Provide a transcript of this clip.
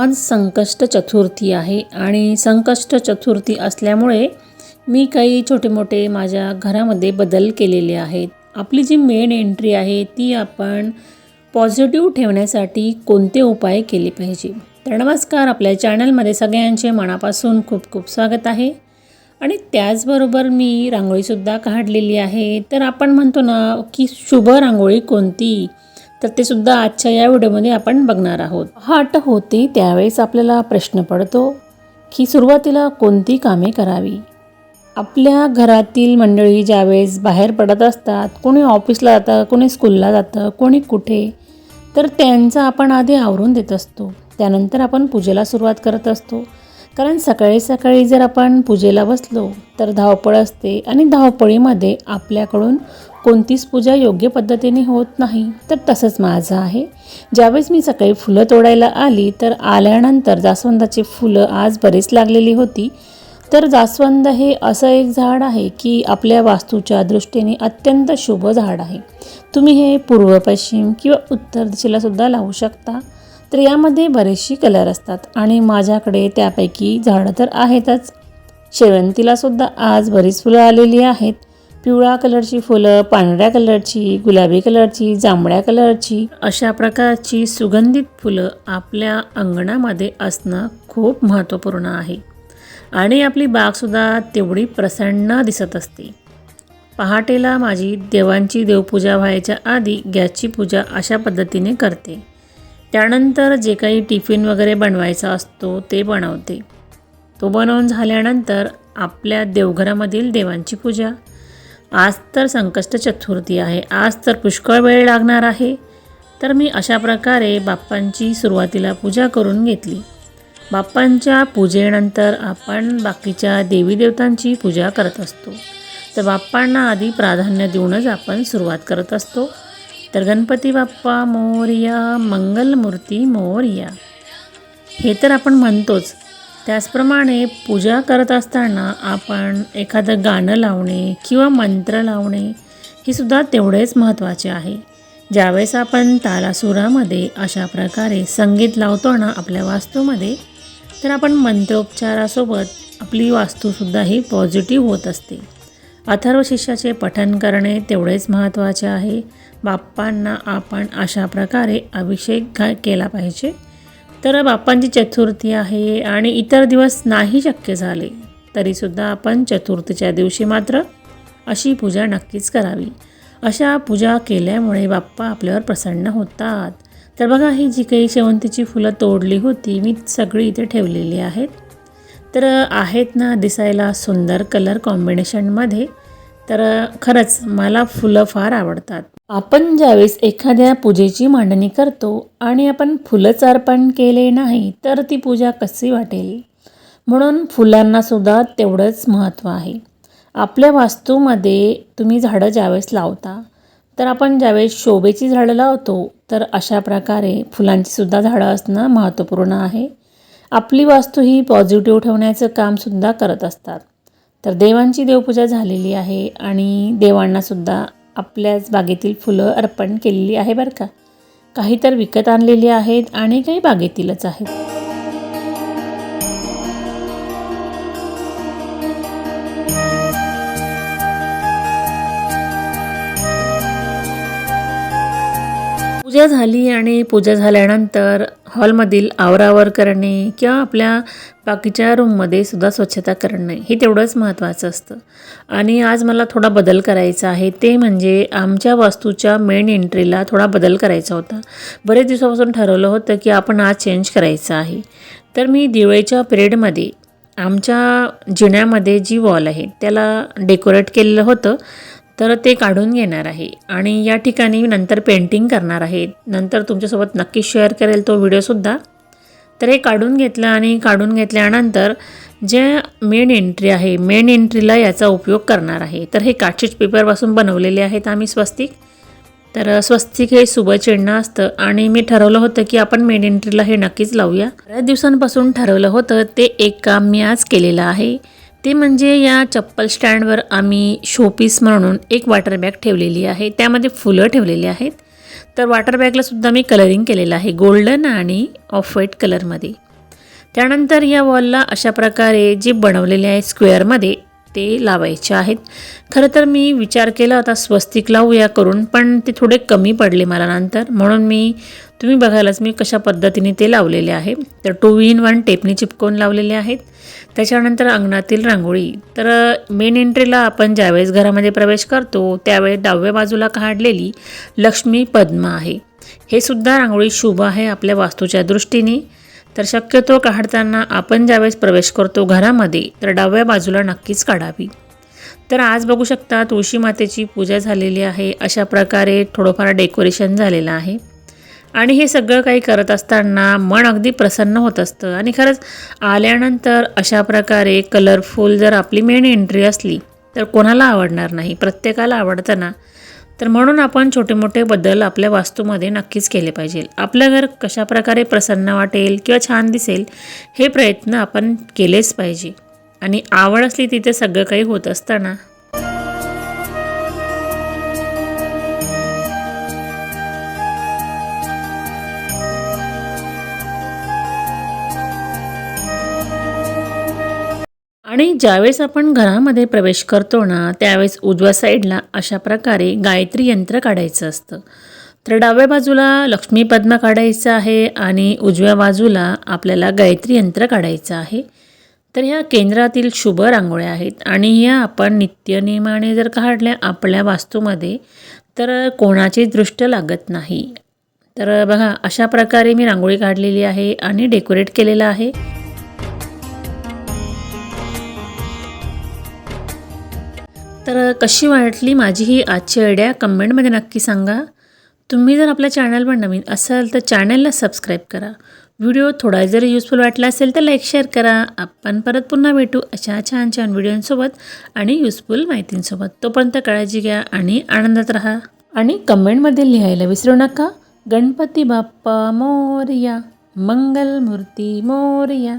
आज संकष्ट चतुर्थी आहे आणि संकष्ट चतुर्थी असल्यामुळे मी काही छोटे मोठे माझ्या घरामध्ये बदल केलेले आहेत. आपली जी मेन एंट्री आहे ती आपण पॉझिटिव्ह ठेवण्यासाठी कोणते उपाय केले पाहिजे? तर नमस्कार आपल्या चॅनलमध्ये सगळ्यांचे मनापासून खूप खूप स्वागत आहे. आणि त्याचबरोबर मी रांगोळीसुद्धा काढलेली आहे. तर आपण म्हणतो ना की शुभ रांगोळी कोणती? तर ते सुद्धा आजच्या या व्हिडिओमध्ये आपण बघणार आहोत. हट होते त्यावेळेस आपल्याला प्रश्न पडतो की सुरुवातीला कोणती कामे करावी? आपल्या घरातील मंडळी ज्यावेळेस बाहेर पडत असतात कोणी ऑफिसला जातं कोणी स्कूलला जातं कोणी कुठे तर त्यांचा आपण आधी आवरून देत असतो. त्यानंतर आपण पूजेला सुरुवात करत असतो. कारण सकाळी सकाळी जर आपण पूजेला बसलो तर धावपळ असते आणि धावपळीमध्ये आपल्याकडून कोणतीच पूजा योग्य पद्धतीने होत नाही. तर तसंच माझं आहे. ज्यावेळेस मी सकाळी फुलं तोडायला आली तर आल्यानंतर जास्वंदाची फुलं आज बरीच लागलेली होती. तर जास्वंद हे असं एक झाड आहे की आपल्या वास्तूच्या दृष्टीने अत्यंत शुभ झाड आहे. तुम्ही हे पूर्व पश्चिम किंवा उत्तर दिशेला सुद्धा लावू शकता. तर यामध्ये बरेचशी कलर असतात आणि माझ्याकडे त्यापैकी झाडं तर आहेतच. शेवंतीलासुद्धा आज बरीच फुलं आलेली आहेत. पिवळा कलरची फुलं पांढऱ्या कलरची गुलाबी कलरची जांभळ्या कलरची. अशा प्रकारची सुगंधित फुलं आपल्या अंगणामध्ये असणं खूप महत्त्वपूर्ण आहे. आणि आपली बागसुद्धा तेवढी प्रसन्न दिसत असते. पहाटेला माझी देवांची देवपूजा व्हायच्या आधी गॅसची पूजा अशा पद्धतीने करते. त्यानंतर जे काही टिफिन वगैरे बनवायचा असतो ते बनवते. तो बनवून झाल्यानंतर आपल्या देवघरामधील देवांची पूजा. आज तर संकष्ट चतुर्थी आहे. आज तर पुष्कळ वेळ लागणार आहे. तर मी अशा प्रकारे बाप्पांची सुरुवातीला पूजा करून घेतली. बाप्पांच्या पूजेनंतर आपण बाकीच्या देवी देवतांची पूजा करत असतो. तर बाप्पांना आधी प्राधान्य देऊनच आपण सुरुवात करत असतो. तर गणपती बाप्पा मोरया मंगलमूर्ती मोरया. हे तर आपण म्हणतोच. त्याचप्रमाणे पूजा करत असताना आपण एखादं गाणं लावणे किंवा मंत्र लावणे हे सुद्धा तेवढेच महत्त्वाचे आहे. ज्यावेळेस आपण तालासुरामध्ये अशा प्रकारे संगीत लावतो ना आपल्या वास्तूमध्ये तर आपण मंत्रोपचारासोबत आपली वास्तूसुद्धा ही पॉझिटिव्ह होत असते. अथर्व शिष्याचे पठन करणे तेवढेच महत्त्वाचे आहे. बाप्पांना आपण अशा प्रकारे अभिषेक घा केला पाहिजे. तर बाप्पांची चतुर्थी आहे आणि इतर दिवस नाही शक्य झाले तरीसुद्धा आपण चतुर्थीच्या दिवशी मात्र अशी पूजा नक्कीच करावी. अशा पूजा केल्यामुळे बाप्पा आपल्यावर प्रसन्न होतात. तर बघा ही जी काही शेवंतीची फुलं तोडली होती मी सगळी इथे ठेवलेली आहेत. तर आहेत ना दिसायला सुंदर कलर कॉम्बिनेशनमध्ये तर खरंच मला फुलं फार आवडतात. आपण ज्यावेळेस एखाद्या पूजेची मांडणी करतो आणि आपण फुलंच अर्पण केले नाही तर ती पूजा कशी वाटेल? म्हणून फुलांनासुद्धा तेवढंच महत्त्व आहे. आपल्या वास्तूमध्ये तुम्ही झाडं ज्यावेळेस लावता तर आपण ज्यावेळेस शोभेची झाडं लावतो तर अशा प्रकारे फुलांचीसुद्धा झाडं असणं महत्त्वपूर्ण आहे. आपली वास्तू ही पॉझिटिव्ह ठेवण्याचं कामसुद्धा करत असतात. तर देवांची देवपूजा झालेली आहे आणि देवांनासुद्धा आपल्याच बागेतील फुलं अर्पण केलेली आहे बरं का. काही तर विकत आणलेली आहेत आणि काही बागेतीलच आहेत. पूजा झाली आणि पूजा झाल्यानंतर हॉलमधील आवरावर करणे किंवा आपल्या बाकीच्या रूममध्ये सुद्धा स्वच्छता करणे हे तेवढंच महत्त्वाचं असतं. आणि आज मला थोडा बदल करायचा आहे. ते म्हणजे आमच्या वास्तूच्या मेन एंट्रीला थोडा बदल करायचा होता. बरेच दिवसापासून ठरवलं होतं की आपण आज चेंज करायचं आहे. तर मी दिवाळीच्या पिरियडमध्ये आमच्या जिण्यामध्ये जी वॉल आहे त्याला डेकोरेट केलेलं होतं. तर ते काढून घेणार आहे. आणि या ठिकाणी नंतर पेंटिंग करणार आहे. नंतर तुमच्यासोबत नक्की शेअर करेल तो व्हिडिओसुद्धा तर हे काढून घेतलं आणि काढून घेतल्यानंतर जे मेन एंट्री आहे मेन एंट्रीला याचा उपयोग करणार आहे. तर हे काचेच पेपरपासून बनवलेले आहेत आम्ही स्वस्तिक. तर स्वस्तिक हे शुभचिन्ह असतं. आणि मी ठरवलं होतं की आपण मेन एंट्रीला हे नक्कीच लावूया. बऱ्याच दिवसांपासून ठरवलं होतं ते एक काम मी आज केलेलं आहे. ते म्हणजे या चप्पल स्टँडवर आम्ही शोपीस म्हणून एक वॉटर बॅग ठेवलेली आहे. त्यामध्ये फुलं ठेवलेली आहेत. तर वॉटर बॅगलासुद्धा मी कलरिंग केलेलं आहे. गोल्डन आणि ऑफ व्हाईट कलरमध्ये त्यानंतर या वॉलला अशा प्रकारे जे बनवलेले आहे स्क्वेअरमध्ये ते लावायचे आहेत. खरं तर मी विचार केला होता स्वस्तिक लावूया करून पण ते थोडे कमी पडले मला नंतर. म्हणून मी तुम्ही बघायलाच मी कशा पद्धतीने ते लावलेले आहे. तर टू इन वन टेपनी चिपकवून लावलेले आहेत. त्याच्यानंतर अंगणातील रांगोळी. तर मेन एंट्रीला आपण ज्यावेळेस घरामध्ये प्रवेश करतो त्यावेळेस डाव्या बाजूला काढलेली लक्ष्मी पद्मा आहे. हे सुद्धा रांगोळी शुभ आहे आपल्या वास्तूच्या दृष्टीने. तर शक्यतो काढताना आपण ज्यावेळेस प्रवेश करतो घरामध्ये तर डाव्या बाजूला नक्कीच काढावी. तर आज बघू शकता तुळशी मातेची पूजा झालेली आहे. अशा प्रकारे थोडंफार डेकोरेशन झालेलं आहे. आणि हे सगळं काही करत असताना मन अगदी प्रसन्न होत असतं. आणि खरंच आल्यानंतर अशा प्रकारे कलरफुल जर आपली मेन एंट्री असली तर कोणाला आवडणार नाही? प्रत्येकाला आवडतं ना? तर म्हणून आपण छोटे मोठे बदल आपल्या वास्तूमध्ये नक्कीच केले पाहिजे. आपलं घर कशा प्रकारे प्रसन्न वाटेल किंवा छान दिसेल हे प्रयत्न आपण केलेच पाहिजे. आणि आवड असली तिथे सगळं काही होत असताना आणि ज्यावेळेस आपण घरामध्ये प्रवेश करतो ना त्यावेळेस उजव्या साईडला अशा प्रकारे गायत्री यंत्र काढायचं असतं. तर डाव्या बाजूला लक्ष्मी पद्मा काढायचं आहे आणि उजव्या बाजूला आपल्याला गायत्री यंत्र काढायचं आहे. तर ह्या केंद्रातील शुभ रांगोळ्या आहेत आणि ह्या आपण नित्यनियमाने जर काढल्या आपल्या वास्तूमध्ये तर कोणाची दृष्ट लागत नाही. तर बघा अशा प्रकारे मी रांगोळी काढलेली आहे आणि डेकोरेट केलेलं आहे. तर कशी वाटली माझी ही आजची आयडिया कमेंटमध्ये नक्की सांगा. तुम्ही जर आपल्या चॅनलवर नवीन असाल तर चॅनलला सबस्क्राईब करा. व्हिडिओ थोडा जरी युजफुल वाटला असेल तर लाईक शेअर करा. आपण परत पुन्हा भेटू अशा छान छान व्हिडिओंसोबत आणि युजफुल माहितींसोबत. तोपर्यंत काळजी घ्या आणि आनंदात राहा. आणि कमेंटमध्ये लिहायला विसरू नका. गणपती बाप्पा मोरया मंगलमूर्ती मोरया.